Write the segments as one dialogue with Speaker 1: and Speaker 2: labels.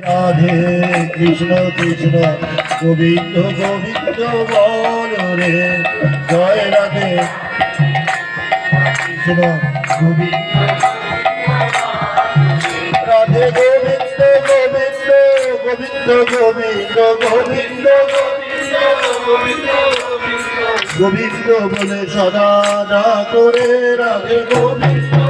Speaker 1: রাধে কৃষ্ণ কৃষ্ণ, গোবিন্দ গোবিন্দ বল রে। জয় রাধে। কৃষ্ণ, গোবিন্দ। রাধে গোবিন্দ গোবিন্দ গোবিন্দ গোবিন্দ গোবিন্দ গোবিন্দ। গোবিন্দ বলে সদা করে রাধে গোবিন্দ।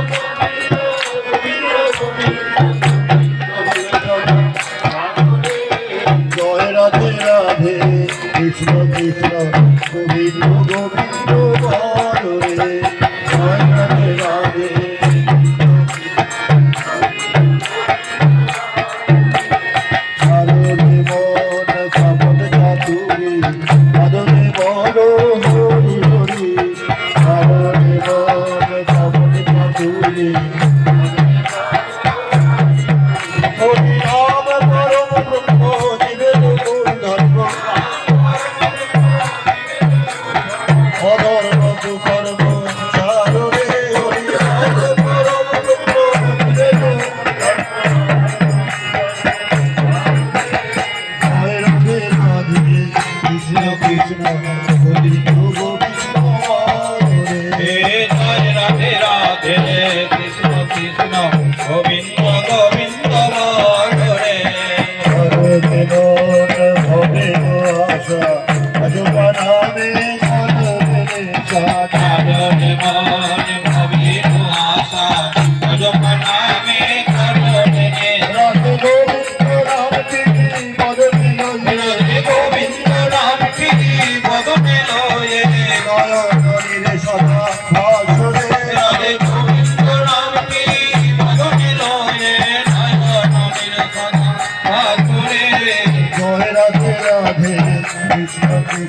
Speaker 1: গোবিন্দ গোবিন্দ।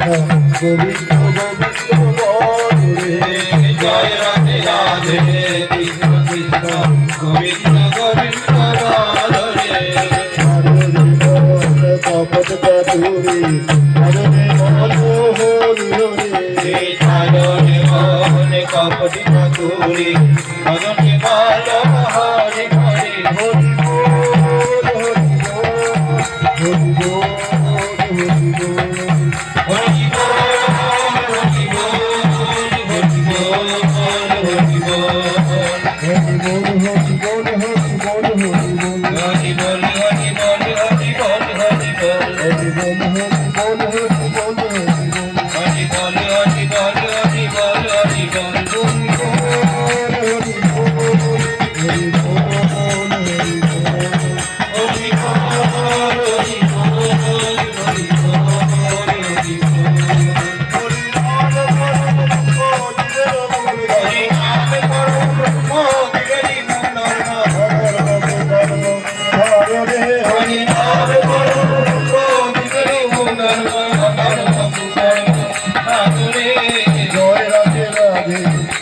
Speaker 2: গোবিন্দ
Speaker 1: জয় রাধে রাধে। কৃষ্ণ কৃষ্ণ গোবিন্দ গোবিন্দ
Speaker 2: রাধে
Speaker 1: কপট কপুরী হরে হরি হরে
Speaker 2: হরে কপট কপুরী হরে
Speaker 1: বল হরে হরি বল হরি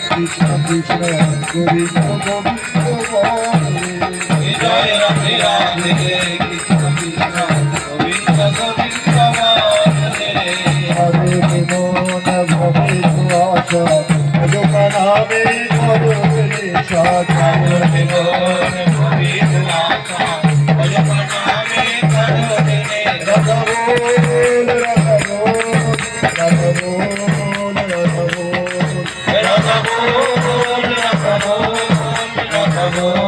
Speaker 1: কৃষ্ণ কৃষ্ণ গোবিন্দ গোবিন্দ
Speaker 2: জয় রাধে রাধে কৃষ্ণ কৃষ্ণ গোবিন্দ গোবিন্দ
Speaker 1: হরে বিমোন ভবে সুহাস যোগনামে করুণে সদা
Speaker 2: হরে বিমোন ভবে Suhas Namo Namo Namo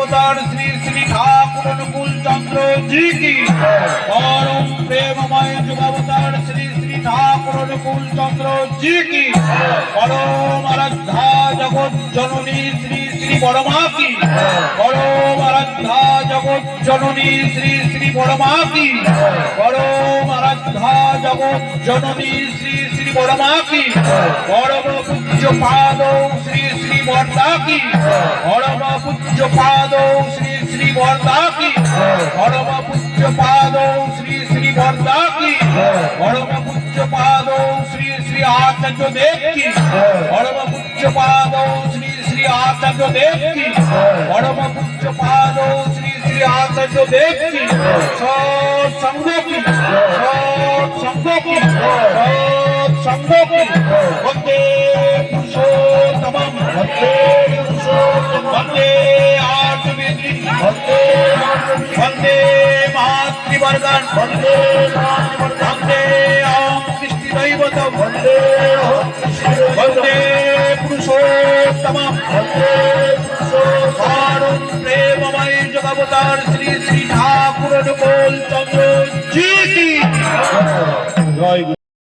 Speaker 2: যুগাবতার Shri Shri Thakur অনুকূল চন্দ্র জি কি? পরম প্রেমময় যুগাবতার শ্রী শ্রী ঠাকুর অনুকূল চন্দ্র জি কি? পরম আরাধ্যা জগৎ জননী শ্রী শ্রী বড়মা কি? পরম আরাধ্যা জগৎ জননী শ্রী শ্রী বড়মা কি? পরম আরাধ্যা জগৎ জননী শ্রী শ্রী বড়মা কি? পরম পূজ্য পাদ শ্রী শ্রী বর্দা কি পরম পূজ্য পাদ শ্রী শ্রী বর্দা কি পরম পূজ্য পাদ শ্রী শ্রী বর্দা কি পরম পূজ্য পাদ শ্রী শ্রী আচার্য দেব কি পরম পূজ্য পাদ শ্রী শ্রী আচার্য দেব কি পরম পূজ্য পাদ শ্রী শ্রী আচার্য দেব কি সৎ সঙ্গ কি সৎ সঙ্গ কি সৎ সঙ্গ কি বন্দে পুরুষোত্তমম
Speaker 1: বন্দে পুরুষোত্তমম
Speaker 2: বন্দে আর্যবেদী
Speaker 1: বন্দে
Speaker 2: বন্দে মাতৃবর্গন
Speaker 1: বন্দে মাতৃবর্গম
Speaker 2: বন্দে অং কৃষ্টি দৈবতম
Speaker 1: বন্দে অহং কৃষ্ণ
Speaker 2: বন্দে